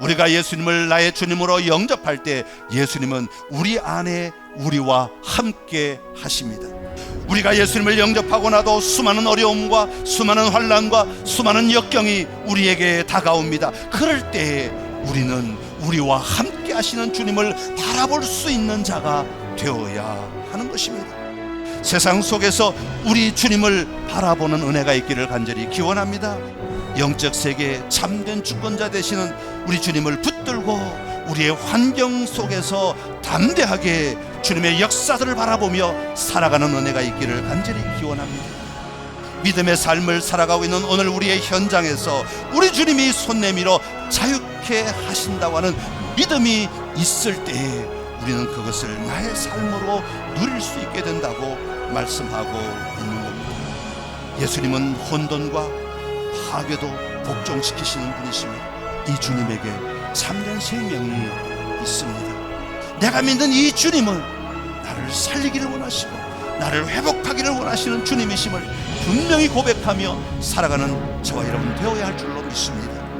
우리가 예수님을 나의 주님으로 영접할 때 예수님은 우리 안에 우리와 함께 하십니다. 우리가 예수님을 영접하고 나도 수많은 어려움과 수많은 환란과 수많은 역경이 우리에게 다가옵니다. 그럴 때에 우리는 우리와 함께 하시는 주님을 바라볼 수 있는 자가 되어야 하는 것입니다. 세상 속에서 우리 주님을 바라보는 은혜가 있기를 간절히 기원합니다. 영적 세계 참된 주권자 되시는 우리 주님을 붙들고 우리의 환경 속에서 담대하게 주님의 역사들을 바라보며 살아가는 은혜가 있기를 간절히 기원합니다. 믿음의 삶을 살아가고 있는 오늘 우리의 현장에서 우리 주님이 손 내밀어 자유케 하신다고 하는 믿음이 있을 때에 우리는 그것을 나의 삶으로 누릴 수 있게 된다고 말씀하고 있는 겁니다. 예수님은 혼돈과 파괴도 복종시키시는 분이시며 이 주님에게 참된 생명이 있습니다. 내가 믿는 이 주님은 나를 살리기를 원하시고 나를 회복하기를 원하시는 주님이심을 분명히 고백하며 살아가는 저와 여러분 되어야 할 줄로 믿습니다.